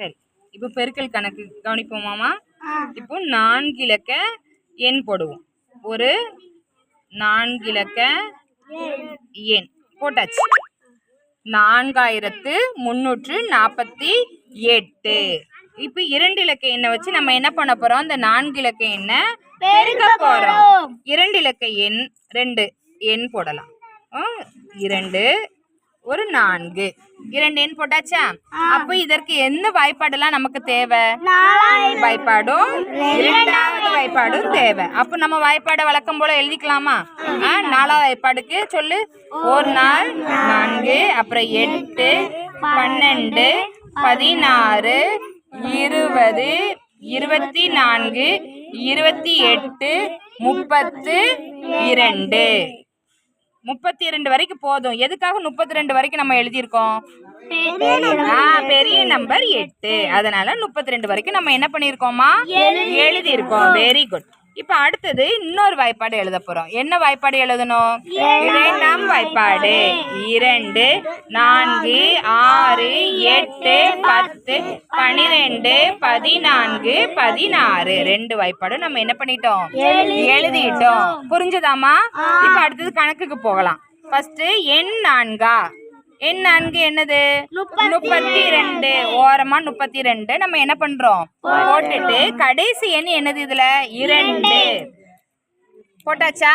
சரி. இப்போ பெருக்கல் கணக்கு கவனிப்போமாமா இப்போ நான்கு இலக்க எண் போடுவோம். ஒரு நான்கு இலக்க எண் போட்டாச்சு. நான்காயிரத்து முந்நூற்று நாற்பத்தி எட்டு. இப்போ இரண்டு இலக்க எண்ணை வச்சு நம்ம என்ன பண்ண போறோம்? இந்த நான்கு இலக்க எண்ணை பெருக்க போறோம். இரண்டு இலக்க எண் ரெண்டு எண் போடலாம். இரண்டு ஒரு நான்கு. இரண்டு எண் போட்டாச்சா? அப்போ இதற்கு என்ன வாய்ப்பாடெல்லாம் நமக்கு தேவை? வாய்ப்பாடும் இரண்டாவது வாய்ப்பாடும் தேவை. அப்போ நம்ம வாய்ப்பாடை வழக்கம் போல எழுதிக்கலாமா? நாலாவது வாய்ப்பாடுக்கு சொல்லு. ஒரு நாள் நான்கு அப்புறம் எட்டு பன்னெண்டு பதினாறு இருபது இருபத்தி நான்கு இருபத்தி எட்டு முப்பத்து இரண்டு. முப்பத்தி இரண்டு வரைக்கும் போதும். எதுக்காக முப்பத்தி ரெண்டு வரைக்கும் நம்ம எழுதியிருக்கோம்? பெரிய நம்பர் எட்டு. அதனால முப்பத்தி ரெண்டு வரைக்கும் நம்ம என்ன பண்ணியிருக்கோமா எழுதியிருக்கோம். வெரி குட் இப்போ அடுத்தது இன்னொரு வாய்ப்பாடு எழுத போறோம். என்ன வாய்ப்பாடு எழுதணும்? இரண்டாம் வாய்ப்பாடு. இரண்டு நான்கு ஆறு எட்டு பத்து பனிரெண்டு பதினான்கு பதினாறு. ரெண்டு வாய்ப்பாடு நம்ம என்ன பண்ணிட்டோம்? எழுதிட்டோம். புரிஞ்சுதாமா இப்போ அடுத்தது கணக்குக்கு போகலாம். ஃபர்ஸ்ட் எண் நான்கா? எண் நான்கு என்னது? முப்பத்தி ரெண்டு. ஓரமா முப்பத்தி ரெண்டு. நம்ம என்ன பண்றோம்? போட்டுட்டு. கடைசி எண் என்னது இதுல? இரண்டு. போட்டாச்சா?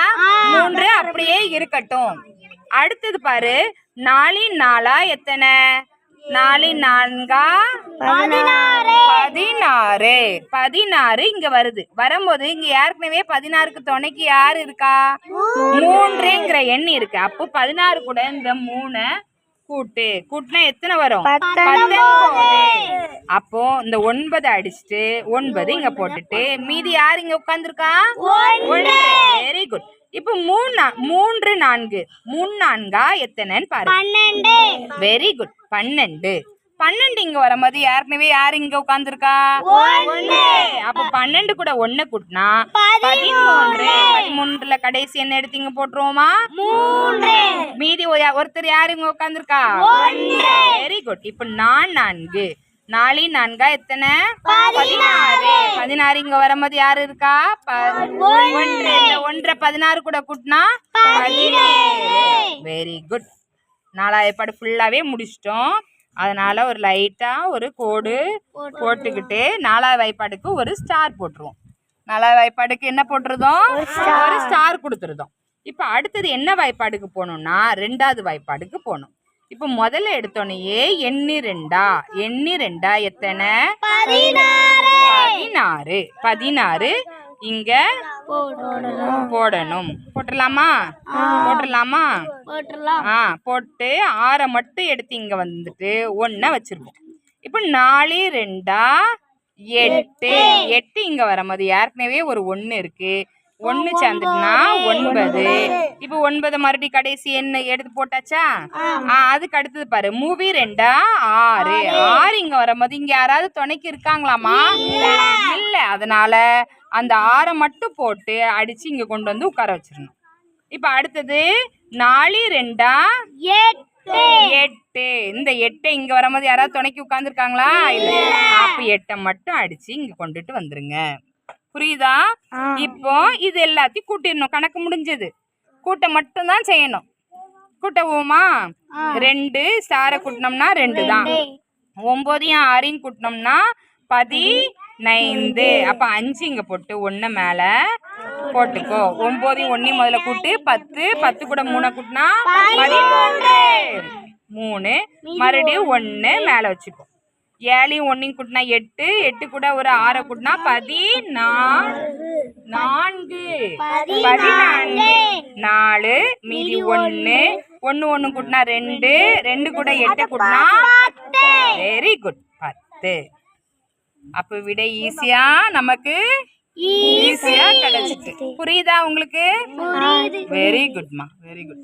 மூன்று அப்படியே இருக்கட்டும். அடுத்தது பாரு. நாலின் நாலா எத்தனை? நாலின் நான்கா பதினாறு. பதினாறு இங்க வருது. வரும்போது இங்க ஏற்கனவே பதினாறுக்கு துணைக்கு யாரு இருக்கா? மூன்றுங்கிற எண் இருக்கு. அப்போ பதினாறு கூட இந்த மூணை கூட்டு. கூட்டினா எத்தனை வரும்? அப்போ இந்த ஒன்பது அடிச்சுட்டு ஒன்பது இங்க போட்டுட்டு மீதி யார் இங்க உட்கார்ந்துருக்கா? வெரி குட் இப்போ மூணு மூன்று நான்கு. மூணு நான்கா எத்தனைன்னு பாரு வெரி குட் பன்னெண்டு. பன்னெண்டு இங்க வரும்போது ஏற்கனவே யார் இங்க உட்கார்ந்துருக்கா? அப்ப பன்னெண்டு கூட ஒண்ணு கூட்டினா பதிமூன்று பதிமூன்றுல கடைசி என்ன எடுத்து இங்க போட்டுருவோமா? மீதி ஒருத்தர் யார் இங்க உட்கார்ந்துருக்கா வெரி குட் இப்ப நான் நான்கு. நாலு நான்கா எத்தனை? பதினாறு. பதினாறு. இங்க வரும்போது யாரு இருக்கா? ஒன்று. ஒன்றரை பதினாறு கூட கூட்டினா? வெரி குட் நாலாவது ஏற்பாடு ஃபுல்லாவே முடிச்சிட்டோம். அதனால ஒரு லைட்டா ஒரு கோடு போட்டுக்கிட்டு நாலாவது வாய்ப்பாடுக்கு ஒரு ஸ்டார் போட்டுருவோம். நாலாவது வாய்ப்பாடுக்கு என்ன போட்டுருதோம் ஒரு ஸ்டார் கொடுத்துருதோம் இப்போ அடுத்தது என்ன வாய்ப்பாடுக்கு போகணும்னா ரெண்டாவது வாய்ப்பாடுக்கு போகணும். இப்போ முதல்ல எடுத்தோடனேயே எண்ணி ரெண்டா எண்ணி ரெண்டா எத்தனை? பதினாறு. பதினாறு. இங்க போடணும். போட்டுடலாமா? போட்டுடலாமா? ஆ போட்டு ஆறை மட்டும் எடுத்து இங்க வந்துட்டு ஒன்றை வச்சிருப்போம் இப்போ நாலு ரெண்டா? எட்டு. எட்டு. இங்க வரும்போது ஏற்கனவே ஒரு ஒன்று இருக்கு. ஒன்று சேர்ந்துட்டுனா ஒன்பது. இப்போ ஒன்பது மறுபடியும் கடைசி என்ன எடுத்து போட்டாச்சா? அதுக்கு அடுத்தது பாரு. மூவி ரெண்டா? ஆறு. ஆறு. இங்க வரும்போது இங்க யாராவது துணைக்கு இருக்காங்களாமா இல்ல. அதனால அந்த ஆறை மட்டும் போட்டு அடிச்சு இங்க கொண்டு வந்து உட்கார வச்சிடணும். இப்போ அடுத்தது நாலு ரெண்டா? எட்டு. இந்த எட்டை இங்க வரும்போது யாராவது துணைக்கு உட்காந்துருக்காங்களா இல்ல. அப்ப எட்டை மட்டும் அடிச்சு இங்க கொண்டுட்டு வந்துருங்க. புரியுதா? இப்போ இது எல்லாத்தையும் கூட்டிடணும். கணக்கு முடிஞ்சது. கூட்ட மட்டும்தான் செய்யணும். கூட்டவோமா ரெண்டு ஸ்டாரை கூட்டினோம்னா ரெண்டு தான். ஒம்போதையும் ஆறையும் கூட்டினோம்னா பதினைந்து. அப்ப அஞ்சு இங்க போட்டு ஒண்ணு மேல போட்டுக்கோ. ஒன்பதையும் ஒன்னையும் முதல்ல கூட்டு பத்து. பத்து கூட மூணை கூட்டினா பதிமூன்று. மூணு மறுபடியும் ஒண்ணு மேல வச்சுக்கோ ஏழையும் ஒன்னையும் கூட்டினா எட்டு எட்டு கூட ஒரு ஆறை கூட்டினா பதினா நான்கு. பதினான்கு. நாலு மீதி ஒண்ணு. ஒண்ணு. ஒண்ணு கூட்டினா ரெண்டு ரெண்டு கூட எட்டு கூட்டினா வெரி குட் பத்து. அப்ப விட ஈஸியா நமக்கு ஈஸியா கிடைச்சிட்டு. புரியுதா உங்களுக்கு? Very குட்மா very good